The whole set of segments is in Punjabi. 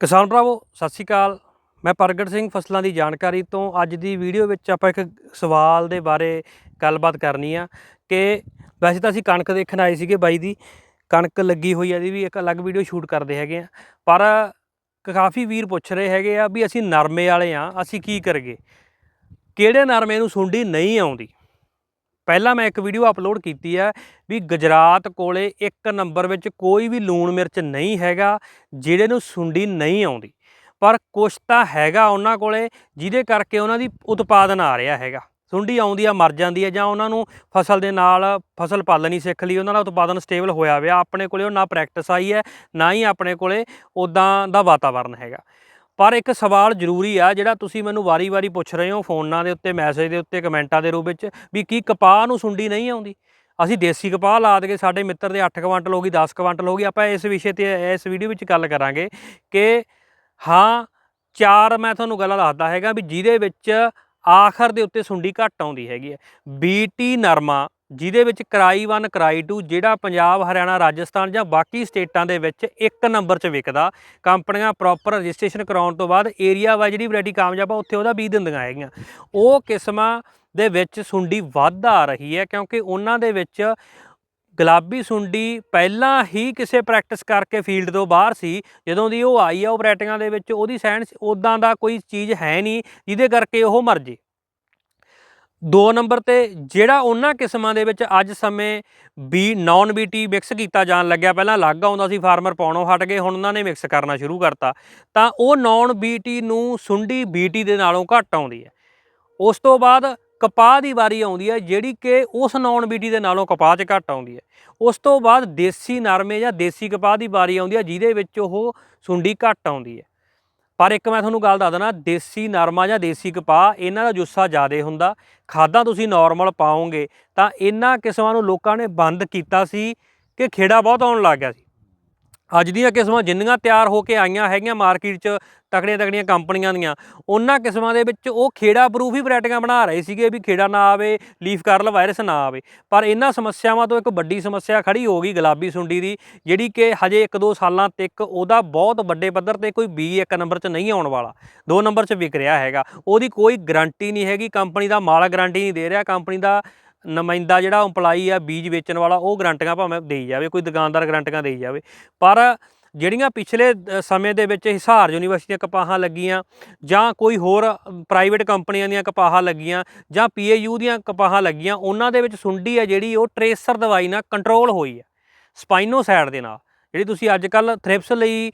ਕਿਸਾਨ ਭਰਾਵੋ, ਸਤਿ ਸ਼੍ਰੀ ਅਕਾਲ। ਮੈਂ ਪ੍ਰਗਟ ਸਿੰਘ ਫਸਲਾਂ ਦੀ ਜਾਣਕਾਰੀ ਤੋਂ ਅੱਜ ਦੀ ਵੀਡੀਓ ਵਿੱਚ ਆਪਾਂ ਇੱਕ ਸਵਾਲ ਦੇ ਬਾਰੇ ਗੱਲਬਾਤ ਕਰਨੀ ਆ ਕਿ ਵੈਸੇ ਤਾਂ ਅਸੀਂ ਕਣਕ ਦੇਖਣ ਆਏ ਸੀਗੇ ਬਾਈ ਦੀ, ਕਣਕ ਲੱਗੀ ਹੋਈ ਆ ਇਹਦੀ ਵੀ ਇੱਕ ਅਲੱਗ ਵੀਡੀਓ ਸ਼ੂਟ ਕਰਦੇ ਹੈਗੇ ਆ। ਪਰ ਕਾਫੀ ਵੀਰ ਪੁੱਛ ਰਹੇ ਹੈਗੇ ਆ ਵੀ ਅਸੀਂ ਨਰਮੇ ਵਾਲੇ ਆ, ਅਸੀਂ ਕੀ ਕਰਗੇ ਕਿਹੜੇ ਨਰਮੇ ਨੂੰ ਸੁੰਡੀ ਨਹੀਂ ਆਉਂਦੀ? ਪਹਿਲਾਂ ਮੈਂ ਇੱਕ ਵੀਡੀਓ ਅਪਲੋਡ ਕੀਤੀ ਹੈ ਵੀ ਗੁਜਰਾਤ ਕੋਲੇ ਇੱਕ ਨੰਬਰ ਵਿੱਚ ਕੋਈ ਵੀ ਲੂਣ ਮਿਰਚ ਨਹੀਂ ਹੈਗਾ, ਜਿਹੜੇ ਨੂੰ ਸੁੰਡੀ ਨਹੀਂ ਆਉਂਦੀ। ਪਰ ਕੁਛ ਤਾਂ ਹੈਗਾ ਉਹਨਾਂ ਕੋਲੇ, ਜਿਹਦੇ ਕਰਕੇ ਉਹਨਾਂ ਦੀ ਉਤਪਾਦਨ ਆ ਰਿਹਾ ਹੈਗਾ। ਸੁੰਡੀ ਆਉਂਦੀ ਆ, ਮਰ ਜਾਂਦੀ ਹੈ ਜਾਂ ਉਹਨਾਂ ਨੂੰ ਫਸਲ ਦੇ ਨਾਲ ਫਸਲ ਪਾਲਣੀ ਸਿੱਖ ਲਈ, ਉਹਨਾਂ ਦਾ ਉਤਪਾਦਨ ਸਟੇਬਲ ਹੋਇਆ ਹੋਇਆ ਆਪਣੇ ਕੋਲੇ ਉਹ ਨਾ ਪ੍ਰੈਕਟਿਸ ਆਈ ਹੈ, ਨਾ ਹੀ ਆਪਣੇ ਕੋਲੇ ਉਦਾਂ ਦਾ ਵਾਤਾਵਰਨ ਹੈਗਾ। ਪਰ ਇੱਕ ਸਵਾਲ ਜ਼ਰੂਰੀ ਆ, ਜਿਹੜਾ ਤੁਸੀਂ ਮੈਨੂੰ ਵਾਰੀ-ਵਾਰੀ ਪੁੱਛ ਰਹੇ ਹੋ ਫੋਨਾਂ ਦੇ ਉੱਤੇ, ਮੈਸੇਜ ਦੇ ਉੱਤੇ, ਕਮੈਂਟਾਂ ਦੇ ਰੂਪ ਵਿੱਚ, ਵੀ ਕੀ ਕਪਾਹ ਨੂੰ ਸੁੰਡੀ ਨਹੀਂ ਆਉਂਦੀ? ਅਸੀਂ ਦੇਸੀ ਕਪਾਹ ਲਾ ਦਗੇ ਸਾਡੇ ਮਿੱਤਰ ਦੇ 8 ਕੁਆਂਟਲ ਹੋ ਗਈ 10 ਕੁਆਂਟਲ ਹੋ ਗਈ, ਆਪਾਂ ਇਸ ਵਿਸ਼ੇ ਤੇ, ਇਸ ਵੀਡੀਓ ਵਿੱਚ ਗੱਲ ਕਰਾਂਗੇ ਕਿ ਹਾਂ, ਚਾਰ ਮੈਂ ਤੁਹਾਨੂੰ ਗੱਲਾਂ ਦੱਸਦਾ ਹੈਗਾ ਵੀ ਜਿਹਦੇ ਵਿੱਚ ਆਖਰ ਦੇ ਉੱਤੇ ਸੁੰਡੀ ਘੱਟ ਆਉਂਦੀ ਹੈਗੀ ਹੈ। ਬੀਟੀ ਨਰਮਾ ਜਿਹਦੇ ਵਿੱਚ ਕਰਾਈ 1 ਕਰਾਈ 2 ਜਿਹੜਾ ਪੰਜਾਬ, ਹਰਿਆਣਾ, ਰਾਜਸਥਾਨ ਜਾਂ ਬਾਕੀ ਸਟੇਟਾਂ ਦੇ ਵਿੱਚ ਇੱਕ ਨੰਬਰ 'ਚ ਵਿਕਦਾ। ਕੰਪਨੀਆਂ ਪ੍ਰੋਪਰ ਰਜਿਸਟ੍ਰੇਸ਼ਨ ਕਰਾਉਣ ਤੋਂ ਬਾਅਦ ਏਰੀਆ ਵਾਈਜ਼ ਜਿਹੜੀ ਵੈਰਾਈਟੀ ਕਾਮਯਾਬ ਆ, ਉੱਥੇ ਉਹਦਾ ਬੀਜ ਦਿੰਦੀਆਂ ਹੈਗੀਆਂ। ਉਹ ਕਿਸਮਾਂ ਦੇ ਵਿੱਚ ਸੁੰਡੀ ਵੱਧ ਆ ਰਹੀ ਹੈ ਕਿਉਂਕਿ ਉਹਨਾਂ ਦੇ ਵਿੱਚ ਗੁਲਾਬੀ ਸੁੰਡੀ ਪਹਿਲਾਂ ਹੀ ਕਿਸੇ ਪ੍ਰੈਕਟਿਸ ਕਰਕੇ ਫੀਲਡ ਤੋਂ ਬਾਹਰ ਸੀ। ਜਦੋਂ ਦੀ ਉਹ ਆਈ ਆ, ਉਹ ਆਪਰੇਟਿੰਗਾਂ ਦੇ ਵਿੱਚ ਉਹਦੀ ਸਾਇੰਸ ਉਦਾਂ ਦਾ ਕੋਈ ਚੀਜ਼ ਹੈ ਨਹੀਂ, ਜਿਹਦੇ ਕਰਕੇ ਉਹ ਮਰ ਜੇ। ਦੋ ਨੰਬਰ ਤੇ ਜਿਹੜਾ ਉਹਨਾਂ ਕਿਸਮਾਂ ਦੇ ਵਿੱਚ ਅੱਜ ਸਮੇਂ ਬੀ ਨਾਨ ਬੀਟੀ ਮਿਕਸ ਕੀਤਾ ਜਾਣ ਲੱਗਿਆ, ਪਹਿਲਾਂ ਅਲੱਗ ਆਉਂਦਾ ਸੀ ਫਾਰਮਰ ਪਾਉਣੋਂ ਹਟ ਗਏ, ਹੁਣ ਉਹਨਾਂ ਨੇ ਮਿਕਸ ਕਰਨਾ ਸ਼ੁਰੂ ਕਰਤਾ, ਤਾਂ ਉਹ ਨਾਨ ਬੀਟੀ ਨੂੰ ਸੁੰਡੀ ਬੀਟੀ ਦੇ ਨਾਲੋਂ ਘੱਟ ਆਉਂਦੀ ਹੈ। ਉਸ ਤੋਂ ਬਾਅਦ ਕਪਾਹ ਦੀ ਵਾਰੀ ਆਉਂਦੀ ਹੈ, ਜਿਹੜੀ ਕਿ ਉਸ ਨਾਨ ਬੀਟੀ ਦੇ ਨਾਲੋਂ ਕਪਾਹ 'ਚ ਘੱਟ ਆਉਂਦੀ ਹੈ। ਉਸ ਤੋਂ ਬਾਅਦ ਦੇਸੀ ਨਰਮੇ ਜਾਂ ਦੇਸੀ ਕਪਾਹ ਦੀ ਵਾਰੀ ਆਉਂਦੀ ਹੈ, ਜਿਹਦੇ ਵਿੱਚ ਉਹ ਸੁੰਡੀ ਘੱਟ ਆਉਂਦੀ ਹੈ। ਪਰ ਇੱਕ ਮੈਂ ਤੁਹਾਨੂੰ ਗੱਲ ਦੱਸ ਦਣਾ ਦੇਸੀ ਨਰਮਾ ਜਾਂ ਦੇਸੀ ਕਪਾਹ, ਇਹਨਾਂ ਦਾ ਜੁੱਸਾ ਜ਼ਿਆਦਾ ਹੁੰਦਾ। ਖਾਦਾਂ ਤੁਸੀਂ ਨਾਰਮਲ ਪਾਓਗੇ ਤਾਂ ਇਹਨਾਂ ਕਿਸਮਾਂ ਨੂੰ ਲੋਕਾਂ ਨੇ ਬੰਦ ਕੀਤਾ ਸੀ ਕਿ ਖੇੜਾ ਬਹੁਤ ਆਉਣ ਲੱਗ ਗਿਆ ਸੀ। ਅੱਜ ਦੀਆਂ ਕਿਸਮਾਂ ਜਿੰਨੀਆਂ ਤਿਆਰ ਹੋ ਕੇ ਆਈਆਂ ਹੈਗੀਆਂ ਮਾਰਕੀਟ 'ਚ ਤਕੜੀਆਂ ਤਕੜੀਆਂ ਕੰਪਨੀਆਂ ਦੀਆਂ, ਉਹਨਾਂ ਕਿਸਮਾਂ ਦੇ ਵਿੱਚ ਉਹ ਖੇੜਾ ਪ੍ਰੂਫ ਹੀ ਵੈਰਾਈਟੀਆਂ ਬਣਾ ਰਹੇ ਸੀਗੇ ਵੀ ਖੇੜਾ ਨਾ ਆਵੇ, ਲੀਫ ਕਰਲ ਵਾਇਰਸ ਨਾ ਆਵੇ। ਪਰ ਇਹਨਾਂ ਸਮੱਸਿਆਵਾਂ ਤੋਂ ਇੱਕ ਵੱਡੀ ਸਮੱਸਿਆ ਖੜੀ ਹੋ ਗਈ ਗੁਲਾਬੀ ਸੁੰਡੀ ਦੀ, ਜਿਹੜੀ ਕਿ ਹਜੇ 1-2 ਸਾਲਾਂ ਤੱਕ ਉਹਦਾ ਬਹੁਤ ਵੱਡੇ ਪੱਧਰ ਤੇ ਕੋਈ ਬੀ ਇੱਕ ਨੰਬਰ 'ਚ ਨਹੀਂ ਆਉਣ ਵਾਲਾ, ਦੋ ਨੰਬਰ 'ਚ ਵਿਕ ਰਿਹਾ ਹੈਗਾ। ਉਹਦੀ ਕੋਈ ਗਾਰੰਟੀ ਨਹੀਂ ਹੈਗੀ, ਕੰਪਨੀ ਦਾ ਮਾਲ ਗਾਰੰਟੀ ਨਹੀਂ ਦੇ ਰਿਹਾ, ਕੰਪਨੀ ਦਾ ਨੁਮਾਇੰਦਾ ਜਿਹੜਾ EMPLOYEE ਆ, ਬੀਜ ਵੇਚਣ ਵਾਲਾ, ਉਹ ਗਰੰਟੀਆਂ ਭਾਵੇਂ ਦੇਈ ਜਾਵੇ, ਕੋਈ ਦੁਕਾਨਦਾਰ ਗਰੰਟੀਆਂ ਦੇਈ ਜਾਵੇ। ਪਰ ਜਿਹੜੀਆਂ ਪਿਛਲੇ ਸਮੇਂ ਦੇ ਵਿੱਚ ਹਿਸਾਰ ਯੂਨੀਵਰਸਿਟੀ ਦੀਆਂ ਕਪਾਹਾਂ ਲੱਗੀਆਂ, ਜਾਂ ਕੋਈ ਹੋਰ ਪ੍ਰਾਈਵੇਟ ਕੰਪਨੀਆਂ ਦੀਆਂ ਕਪਾਹਾਂ ਲੱਗੀਆਂ, ਜਾਂ ਪੀਏਯੂ ਦੀਆਂ ਕਪਾਹਾਂ ਲੱਗੀਆਂ, ਉਹਨਾਂ ਦੇ ਵਿੱਚ ਸੁੰਡੀ ਹੈ ਜਿਹੜੀ, ਉਹ ਟ੍ਰੇਸਰ ਦਵਾਈ ਨਾਲ ਕੰਟਰੋਲ ਹੋਈ ਹੈ ਸਪਾਈਨੋਸਾਈਡ ਦੇ ਨਾਲ। ਜਿਹੜੀ ਤੁਸੀਂ ਅੱਜ ਕੱਲ ਥ੍ਰਿਪਸ ਲਈ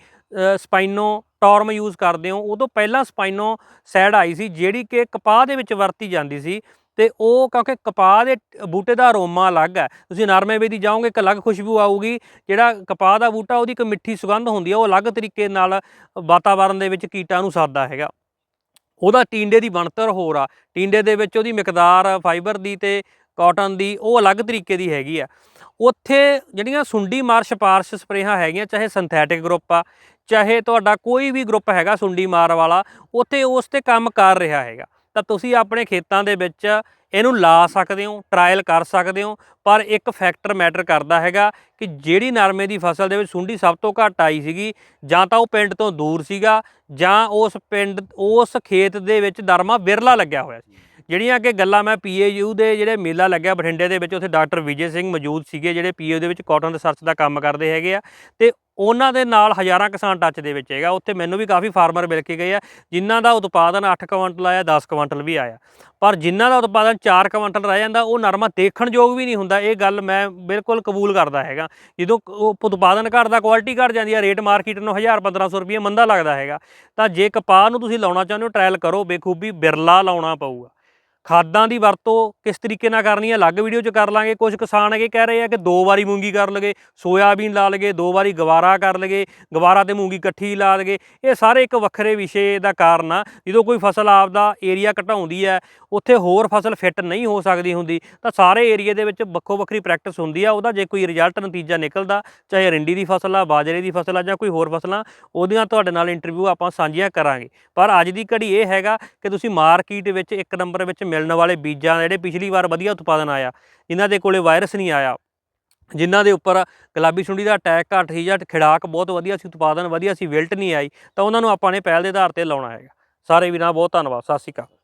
ਸਪਾਈਨੋ ਟੌਰਮ ਯੂਜ਼ ਕਰਦੇ ਹੋ ਉਹ ਤੋਂ ਪਹਿਲਾਂ ਸਪਾਈਨੋ ਸਾਈਡ ਆਈ ਸੀ, ਜਿਹੜੀ ਕਿ ਕਪਾਹ ਦੇ ਵਿੱਚ ਵਰਤੀ ਜਾਂਦੀ ਸੀ ਤੇ ਉਹ ਕਿਉਂਕਿ ਕਪਾਹ ਦੇ ਬੂਟੇ ਦਾ ਅਰੋਮਾ ਅਲੱਗ ਹੈ। ਤੁਸੀਂ ਨਰਮੇ ਵੇਦੀ ਜਾਓਗੇ, ਇੱਕ ਅਲੱਗ ਖੁਸ਼ਬੂ ਆਊਗੀ। ਜਿਹੜਾ ਕਪਾਹ ਦਾ ਬੂਟਾ, ਉਹਦੀ ਇੱਕ ਮਿੱਠੀ ਸੁਗੰਧ ਹੁੰਦੀ ਹੈ, ਉਹ ਅਲੱਗ ਤਰੀਕੇ ਨਾਲ ਵਾਤਾਵਰਣ ਦੇ ਵਿੱਚ ਕੀਟਾਂ ਨੂੰ ਸਾਦਾ ਹੈਗਾ। ਉਹਦਾ ਟੀਂਡੇ ਦੀ ਬਣਤਰ ਹੋਰ ਆ। ਟੀਂਡੇ ਦੇ ਵਿੱਚ ਉਹਦੀ ਮਿਕਦਾਰ ਫਾਈਬਰ ਦੀ ਤੇ ਕਾਟਨ ਦੀ, ਉਹ ਅਲੱਗ ਤਰੀਕੇ ਦੀ ਹੈਗੀ ਆ। ਉੱਥੇ ਜਿਹੜੀਆਂ ਸੁੰਡੀ ਮਾਰ ਸਿਫਾਰਸ਼ ਸਪਰੇਹਾਂ ਹੈਗੀਆਂ, ਚਾਹੇ ਸਿੰਥੈਟਿਕ ਗਰੁੱਪ ਆ, ਚਾਹੇ ਤੁਹਾਡਾ ਕੋਈ ਵੀ ਗਰੁੱਪ ਹੈਗਾ ਸੁੰਡੀ ਮਾਰ ਵਾਲਾ, ਉੱਥੇ ਉਸ ਤੇ ਕੰਮ ਕਰ ਰਿਹਾ ਹੈਗਾ। ਤਾਂ ਤੁਸੀਂ ਆਪਣੇ ਖੇਤਾਂ ਦੇ ਵਿੱਚ ਇਹਨੂੰ ਲਾ ਸਕਦੇ ਹੋ ਟਰਾਇਲ ਕਰ ਸਕਦੇ ਹੋ, ਪਰ ਇੱਕ ਫੈਕਟਰ ਮੈਟਰ ਕਰਦਾ ਹੈਗਾ ਕਿ ਜਿਹੜੀ ਨਰਮੇ ਦੀ ਫਸਲ ਦੇ ਵਿੱਚ ਸੁੰਡੀ ਸਭ ਤੋਂ ਘੱਟ ਆਈ ਸੀਗੀ, ਜਾਂ ਤਾਂ ਉਹ ਪਿੰਡ ਤੋਂ ਦੂਰ ਸੀਗਾ, ਜਾਂ ਉਸ ਪਿੰਡ, ਉਸ ਖੇਤ ਦੇ ਵਿੱਚ ਨਰਮਾ ਵਿਰਲਾ ਲੱਗਿਆ ਹੋਇਆ ਸੀ। ਜਿਹੜੀਆਂ ਕਿ ਗੱਲਾਂ ਮੈਂ ਪੀਏਯੂ ਦੇ ਜਿਹੜੇ ਮੇਲਾ ਲੱਗਿਆ ਬਠਿੰਡੇ ਦੇ ਵਿੱਚ, ਉੱਥੇ ਡਾਕਟਰ ਵਿਜੇ ਸਿੰਘ ਮੌਜੂਦ ਸੀਗੇ, ਜਿਹੜੇ ਪੀਏ ਦੇ ਵਿੱਚ ਕਾਟਨ ਰਿਸਰਚ ਦਾ ਕੰਮ ਕਰਦੇ ਹੈਗੇ ਆ, ਤੇ ਉਹਨਾਂ ਦੇ ਨਾਲ ਹਜ਼ਾਰਾਂ ਕਿਸਾਨ ਟੱਚ ਦੇ ਵਿੱਚ ਹੈਗਾ। ਉੱਥੇ ਮੈਨੂੰ ਵੀ ਕਾਫੀ ਫਾਰਮਰ ਮਿਲ ਕੇ ਗਏ ਆ, ਜਿਨ੍ਹਾਂ ਦਾ ਉਤਪਾਦਨ 8 ਕੁਇੰਟਲ ਆਇਆ 10 ਕੁਇੰਟਲ ਵੀ ਆਇਆ। ਪਰ ਜਿਨ੍ਹਾਂ ਦਾ ਉਤਪਾਦਨ 4 ਕੁਇੰਟਲ ਰਹਿ ਜਾਂਦਾ, ਉਹ ਨਰਮਾ ਦੇਖਣ ਯੋਗ ਵੀ ਨਹੀਂ ਹੁੰਦਾ। ਇਹ ਗੱਲ ਮੈਂ ਬਿਲਕੁਲ ਕਬੂਲ ਕਰਦਾ ਹੈਗਾ। ਜਦੋਂ ਕ- ਉਹ ਉਤਪਾਦਨ ਘਟਦਾ ਕੁਆਲਿਟੀ ਘਟ ਜਾਂਦੀ ਹੈ ਰੇਟ ਮਾਰਕੀਟ ਨੂੰ 1000 1500 ਰੁਪਏ ਮੰਦਾ ਲੱਗਦਾ ਹੈਗਾ। ਤਾਂ ਜੇ ਕਪਾਹ ਨੂੰ ਤੁਸੀਂ ਲਾਉਣਾ ਚਾਹੁੰਦੇ ਹੋ ਟ੍ਰਾਇਲ ਕਰੋ। ਬੇਖੂਬੀ ਬਿਰਲਾ ਲਾਉਣਾ ਪਊਗਾ। ਖਾਦਾਂ ਦੀ ਵਰਤੋਂ ਕਿਸ ਤਰੀਕੇ ਨਾਲ ਕਰਨੀ ਹੈ? ਅਲੱਗ ਵੀਡੀਓ 'ਚ ਕਰ ਲਾਂਗੇ। ਕੁਝ ਕਿਸਾਨ ਹੈਗੇ ਕਹਿ ਰਹੇ ਆ ਕਿ ਦੋ ਵਾਰੀ ਮੂੰਗੀ ਕਰ ਲਗੇ, ਸੋਇਆਬੀਨ ਲਾ ਲਗੇ, ਦੋ ਵਾਰੀ ਗਵਾਰਾ ਕਰ ਲਗੇ, ਗਵਾਰਾ ਤੇ ਮੂੰਗੀ ਇਕੱਠੀ ਲਾ ਲਗੇ। ਇਹ ਸਾਰੇ ਇੱਕ ਵੱਖਰੇ ਵਿਸ਼ੇ ਦਾ ਕਾਰਨ ਆ। ਜਦੋਂ ਕੋਈ ਫਸਲ ਆਪਦਾ ਏਰੀਆ ਘਟਾਉਂਦੀ ਹੈ, ਉੱਥੇ ਹੋਰ ਫਸਲ ਫਿੱਟ ਨਹੀਂ ਹੋ ਸਕਦੀ ਹੁੰਦੀ, ਤਾਂ ਸਾਰੇ ਏਰੀਏ ਦੇ ਵਿੱਚ ਵੱਖੋ ਵੱਖਰੀ ਪ੍ਰੈਕਟਿਸ ਹੁੰਦੀ ਆ। ਉਹਦਾ ਜੇ ਕੋਈ ਰਿਜ਼ਲਟ ਨਤੀਜਾ ਨਿਕਲਦਾ, ਚਾਹੇ ਰਿੰਡੀ ਦੀ ਫਸਲ ਆ, ਬਾਜਰੇ ਦੀ ਫਸਲ ਆ, ਜਾਂ ਕੋਈ ਹੋਰ ਫਸਲਾਂ, ਉਹਦੀਆਂ ਤੁਹਾਡੇ ਨਾਲ ਇੰਟਰਵਿਊ ਆਪਾਂ ਸਾਂਝੀਆਂ ਕਰਾਂਗੇ। ਪਰ ਅੱਜ ਦੀ ਘੜੀ ਇਹ ਹੈਗਾ ਕਿ ਤੁਸੀਂ ਮਾਰਕੀਟ ਵਿੱਚ ਇੱਕ ਨੰਬਰ ਵਿੱਚ ਮਿਲਣ ਵਾਲੇ ਬੀਜਾਂ ਜਿਹੜੇ ਪਿਛਲੀ ਵਾਰ ਵਧੀਆ ਉਤਪਾਦਨ ਆਇਆ, ਇਹਨਾਂ ਦੇ ਕੋਲੇ ਵਾਇਰਸ ਨਹੀਂ ਆਇਆ। ਜਿਨ੍ਹਾਂ ਦੇ ਉੱਪਰ ਗੁਲਾਬੀ ਸੁੰਡੀ ਦਾ ਅਟੈਕ ਘੱਟ ਸੀ ਜਾਂ ਖਿੜਾਕ ਬਹੁਤ ਵਧੀਆ ਸੀ, ਉਤਪਾਦਨ ਵਧੀਆ ਸੀ ਵਿਲਟ ਨਹੀਂ ਆਈ, ਤਾਂ ਉਹਨਾਂ ਨੂੰ ਆਪਾਂ ਨੇ ਪਹਿਲ ਦੇ ਆਧਾਰ ਤੇ ਲਾਉਣਾ ਹੈਗਾ। ਸਾਰੇ ਵੀਰਾਂ ਬਹੁਤ ਧੰਨਵਾਦ, ਸਤਿ ਸ਼੍ਰੀ ਅਕਾਲ।